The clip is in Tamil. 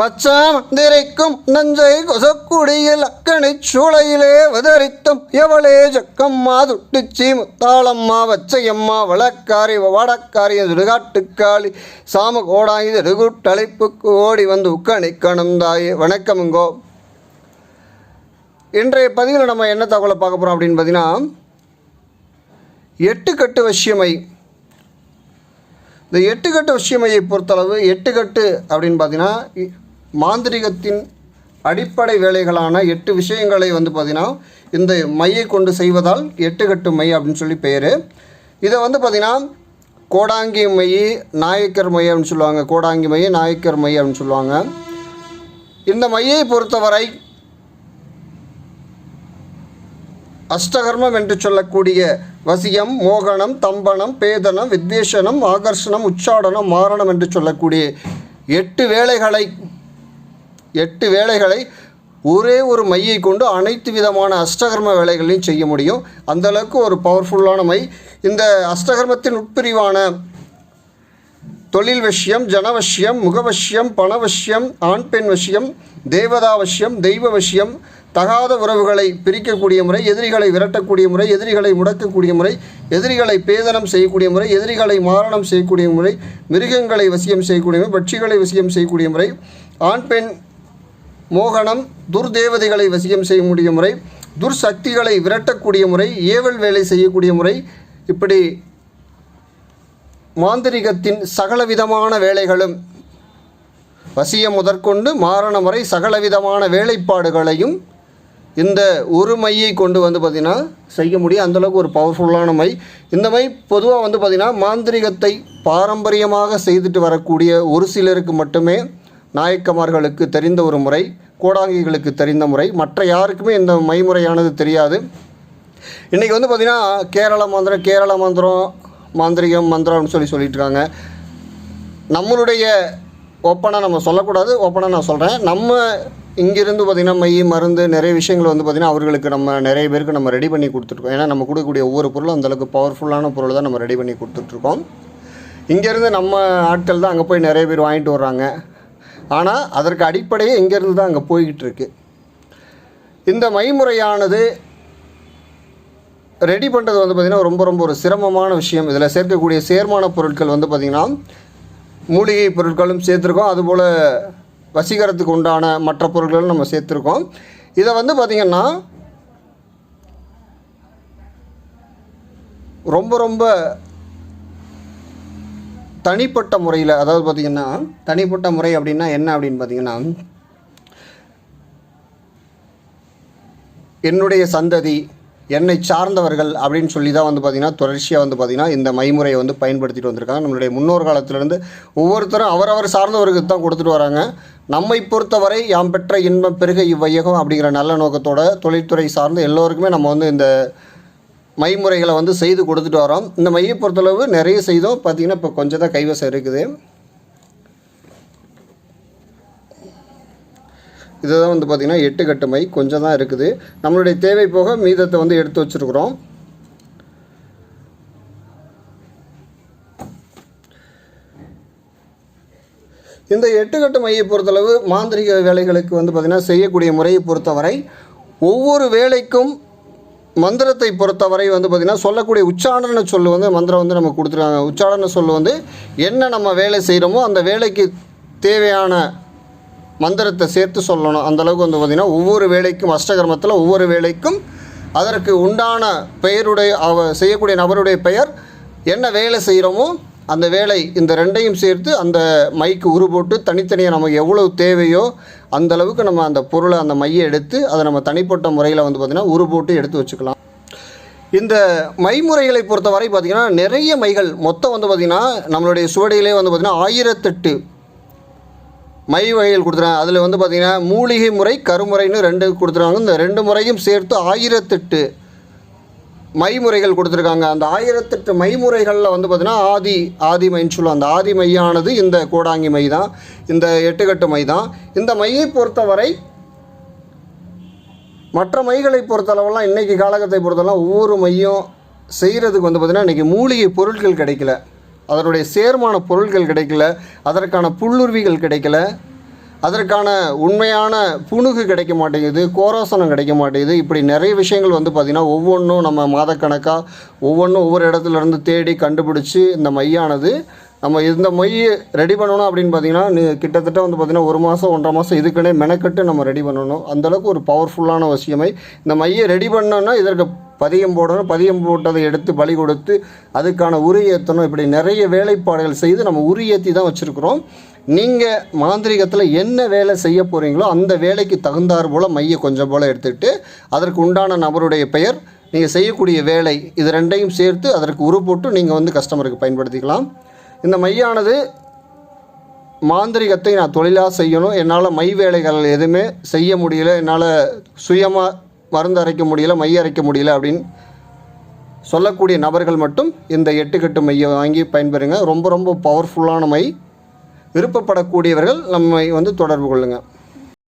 பச்சாமந்திரைக்கும் நஞ்சை கொசக்குடியில் அக்கனை சூளையிலே வதரித்தும் எவளே ஜக்கம்மா துட்டுச்சி முத்தாளம்மா வச்சையம்மா வழக்காரி வடக்காரி சுடுகாட்டுக்காளி சாம கோடாய் திருகுட்டழைப்புக்கு ஓடி வந்து உக்கணை கணந்தாயே. வணக்கமுங்கோ இன்றைய பதிவில் நம்ம என்ன தகவலை பார்க்க போகிறோம் அப்படின்னு பார்த்தீங்கன்னா எட்டுக்கட்டு வசியமை. இந்த எட்டுக்கட்டு வசியமையை பொறுத்தளவு எட்டுக்கட்டு அப்படின்னு பார்த்தீங்கன்னா இ- மாந்திரிகத்தின் அடிப்படை வேலைகளான எட்டு விஷயங்களை வந்து பார்த்திங்கன்னா இந்த மையை கொண்டு செய்வதால் எட்டுக்கட்டு மை அப்படின்னு சொல்லி பேர் இதை வந்து பார்த்திங்கன்னா கோடாங்கி மை நாயக்கர் மை அப்படின்னு சொல்லுவாங்க. கோடாங்கி மை நாயக்கர் மை அப்படின்னு சொல்லுவாங்க. இந்த மையை பொறுத்தவரை அஷ்டகர்மம் என்று சொல்லக்கூடிய வசியம் மோகனம் தம்பனம் பேதனம் வித்வேஷனம் ஆகர்ஷணம் உச்சாடனம் மாரணம் என்று சொல்லக்கூடிய எட்டு வேலைகளை எட்டு வேலைகளை ஒரே ஒரு மையை கொண்டு அனைத்து விதமான அஷ்டகர்ம வேலைகளையும் செய்ய முடியும். அந்தளவுக்கு ஒரு பவர்ஃபுல்லான மை. இந்த அஷ்டகர்மத்தின் உட்பிரிவான தொழில் வசியம் ஜனவசியம் முகவசியம் பணவசியம் ஆண் பெண் வசியம் தேவதாவசியம் தெய்வ வசியம் தகாத உறவுகளை பிரிக்கக்கூடிய முறை எதிரிகளை விரட்டக்கூடிய முறை எதிரிகளை முடக்கக்கூடிய முறை எதிரிகளை பேதனம் செய்யக்கூடிய முறை எதிரிகளை மாரணம் செய்யக்கூடிய முறை மிருகங்களை வசியம் செய்யக்கூடிய முறை பட்சிகளை வசியம் செய்யக்கூடிய முறை ஆண் பெண் மோகனம் துர்தேவதைகளை வசியம் செய்யக்கூடிய முறை துர்சக்திகளை விரட்டக்கூடிய முறை ஏவல் வேலை செய்யக்கூடிய முறை இப்படி மாந்திரிகத்தின் சகலவிதமான வேலைகளும் வசியம் முதற்கொண்டு மாரணம் வரை சகலவிதமான வேலைப்பாடுகளையும் இந்த ஒரு மையை கொண்டு வந்து பார்த்திங்கன்னா செய்ய முடியும். அந்தளவுக்கு ஒரு பவர்ஃபுல்லான மை. இந்த மை பொதுவாக வந்து பார்த்திங்கன்னா மாந்திரிகத்தை பாரம்பரியமாக செய்துட்டு வரக்கூடிய ஒரு சிலருக்கு மட்டுமே நாயக்கமார்களுக்கு தெரிந்த ஒரு முறை கோடாங்கிகளுக்கு தெரிந்த முறை மற்ற யாருக்குமே இந்த மைமுறையானது தெரியாது. இன்றைக்கி வந்து பார்த்திங்கன்னா கேரள மந்திரம் கேரள மந்திரம் மாந்திரிகம் மந்திரம்னு சொல்லி சொல்லிட்டு இருக்காங்க நம்மளுடைய ஓப்பனாக நம்ம சொல்லக்கூடாது ஓப்பனாக நான் சொல்கிறேன் நம்ம இங்கேருந்து பார்த்திங்கன்னா மை மருந்து நிறைய விஷயங்கள் வந்து பார்த்திங்கன்னா அவர்களுக்கு நம்ம நிறைய பேருக்கு நம்ம ரெடி பண்ணி கொடுத்துருக்கோம் ஏன்னா நம்ம கொடுக்கக்கூடிய ஒவ்வொரு பொருளும் அந்தளவுக்கு பவர்ஃபுல்லான பொருள் தான் நம்ம ரெடி பண்ணி கொடுத்துட்ருக்கோம். இங்கேருந்து நம்ம ஆட்கள் தான் அங்கே போய் நிறைய பேர் வாங்கிட்டு வர்றாங்க. ஆனால் அதற்கு அடிப்படையே இங்கேருந்து தான் அங்கே போய்கிட்டு இருக்கு இந்த மைமுறையானது ரெடி பண்ணுறது வந்து பார்த்திங்கன்னா ரொம்ப ரொம்ப ஒரு சிரமமான விஷயம். இதில் சேர்க்கக்கூடிய சேர்மான பொருட்கள் வந்து பார்த்திங்கன்னா மூலிகை பொருட்களும் சேர்த்துருக்கோம். அதுபோல் வசீகரத்துக்கு உண்டான மற்ற பொருட்களும் நம்ம சேர்த்துருக்கோம். இதை வந்து பார்த்திங்கன்னா ரொம்ப ரொம்ப தனிப்பட்ட முறையில் அதாவது பார்த்திங்கன்னா தனிப்பட்ட முறை அப்படின்னா என்ன அப்படின்னு பார்த்தீங்கன்னா என்னுடைய சந்ததி என்னை சார்ந்தவர்கள் அப்படின்னு சொல்லி தான் வந்து பார்த்திங்கன்னா தொடர்ச்சியாக வந்து பார்த்திங்கன்னா இந்த மைமுறையை வந்து பயன்படுத்திட்டு வந்திருக்காங்க. நம்மளுடைய முன்னோர் காலத்திலேருந்து ஒவ்வொருத்தரும் அவரவர் சார்ந்தவருக்கு தான் கொடுத்துட்டு வராங்க. நம்மை பொறுத்தவரை யாம் பெற்ற இன்பம் பெருக இவ்வையகம் அப்படிங்கிற நல்ல நோக்கத்தோட தொழில்துறை சார்ந்த எல்லோருக்குமே நம்ம வந்து இந்த மைமுறைகளை வந்து செய்து கொடுத்துட்டு வரோம். இந்த மையை பொறுத்தளவு நிறைய செய்தோம். பார்த்திங்கன்னா இப்போ கொஞ்சம் தான் கைவசம் இருக்குது. இதுதான் வந்து பார்த்திங்கன்னா எட்டு கட்டு மை. கொஞ்சம் தான் இருக்குது. நம்மளுடைய தேவை போக மீதத்தை வந்து எடுத்து வச்சுருக்குறோம். இந்த எட்டுக்கட்டு மையை பொறுத்தளவு மாந்திரிக வேலைகளுக்கு வந்து பார்த்திங்கன்னா செய்யக்கூடிய முறையை பொறுத்தவரை ஒவ்வொரு வேலைக்கும் மந்திரத்தை பொறுத்தவரை வந்து பார்த்திங்கன்னா சொல்லக்கூடிய உச்சாரண சொல் வந்து மந்திரம் வந்து நம்ம கொடுத்துருக்காங்க. உச்சாரண சொல் வந்து என்ன நம்ம வேலை செய்கிறோமோ அந்த வேலைக்கு தேவையான மந்திரத்தை சேர்த்து சொல்லணும். அந்தளவுக்கு வந்து பார்த்திங்கன்னா ஒவ்வொரு வேலைக்கும் அஷ்டகர்மத்தில் ஒவ்வொரு வேலைக்கும் அதற்கு உண்டான பெயருடைய அவ செய்யக்கூடிய நபருடைய பெயர் என்ன வேலை செய்கிறோமோ அந்த வேலை இந்த ரெண்டையும் சேர்த்து அந்த மைக்கு உரு போட்டு தனித்தனியாக நமக்கு எவ்வளவு தேவையோ அந்த அளவுக்கு நம்ம அந்த பொருளை அந்த மையை எடுத்து அதை நம்ம தனிப்பட்ட முறையில் வந்து பார்த்திங்கன்னா உரு போட்டு எடுத்து வச்சுக்கலாம். இந்த மைமுறைகளை பொறுத்தவரை பார்த்திங்கன்னா நிறைய மைகள் மொத்தம் வந்து பார்த்திங்கன்னா நம்மளுடைய சுவடியிலே வந்து பார்த்திங்கன்னா ஆயிரத்தெட்டு மை வகைகள் கொடுத்துறாங்க அதில் வந்து பார்த்திங்கன்னா மூலிகை முறை கருமுறைன்னு ரெண்டு கொடுத்துருவாங்க இந்த ரெண்டு முறையும் சேர்த்து ஆயிரத்தெட்டு மைமுறைகள் கொடுத்துருக்காங்க. அந்த ஆயிரத்தெட்டு மைமுறைகளில் வந்து பார்த்திங்கன்னா ஆதி ஆதி மைன்னு சொல்லுவோம் அந்த ஆதி மையானது இந்த கோடாங்கி மை தான். இந்த எட்டுக்கட்டு மை தான். இந்த மையை பொறுத்தவரை மற்ற மைகளை பொறுத்தளவெல்லாம் இன்றைக்கி காலகத்தை பொறுத்தளவு ஒவ்வொரு மையம் செய்கிறதுக்கு வந்து பார்த்திங்கன்னா இன்றைக்கி மூலிகை பொருட்கள் கிடைக்கல. அதனுடைய சேர்மான பொருட்கள் கிடைக்கல. அதற்கான புல்லுருவிகள் கிடைக்கல. அதற்கான உண்மையான புணுகு கிடைக்க மாட்டேங்குது கோராசனம் கிடைக்க மாட்டேங்குது. இப்படி நிறைய விஷயங்கள் வந்து பார்த்திங்கன்னா ஒவ்வொன்றும் நம்ம மாதக்கணக்காக ஒவ்வொன்றும் ஒவ்வொரு இடத்துல இருந்து தேடி கண்டுபிடிச்சி இந்த மையானது நம்ம இந்த மொய் ரெடி பண்ணணும் அப்படின்னு பார்த்தீங்கன்னா கிட்டத்தட்ட வந்து பார்த்திங்கன்னா ஒரு மாதம் ஒன்றரை மாதம் இதுக்குன்னே மெனக்கட்டு நம்ம ரெடி பண்ணணும். அந்தளவுக்கு ஒரு பவர்ஃபுல்லான வசியமை. இந்த மையை ரெடி பண்ணோன்னா இதற்கு பதியம் போடணும் பதியம் போட்டதை எடுத்து பலி கொடுத்து அதுக்கான உரி ஏற்றணும் இப்படி நிறைய வேலைப்பாடுகள் செய்து நம்ம உரி ஏற்றி தான் வச்சுருக்குறோம். நீங்கள் மாந்திரிகத்தில் என்ன வேலை செய்ய போகிறீங்களோ அந்த வேலைக்கு தகுந்தார் போல் மைய கொஞ்சம் போல் எடுத்துக்கிட்டு அதற்கு உண்டான நபருடைய பெயர் நீங்கள் செய்யக்கூடிய வேலை இது ரெண்டையும் சேர்த்து அதற்கு உரு போட்டு நீங்கள் வந்து கஸ்டமருக்கு பயன்படுத்திக்கலாம். இந்த மையானது மாந்திரிகத்தை நான் தொழிலாக செய்யணும். என்னால் மை வேலைகள் எதுவுமே செய்ய முடியல. என்னால் சுயமாக மருந்து அரைக்க முடியல மைய அரைக்க முடியல அப்படின்னு சொல்லக்கூடிய நபர்கள் மட்டும் இந்த எட்டுக்கட்டு மையை வாங்கி பயன்பெறுங்க. ரொம்ப ரொம்ப பவர்ஃபுல்லான மை. விருப்பப்படக்கூடியவர்கள் நம்மை வந்து தொடர்பு கொள்ளுங்கள்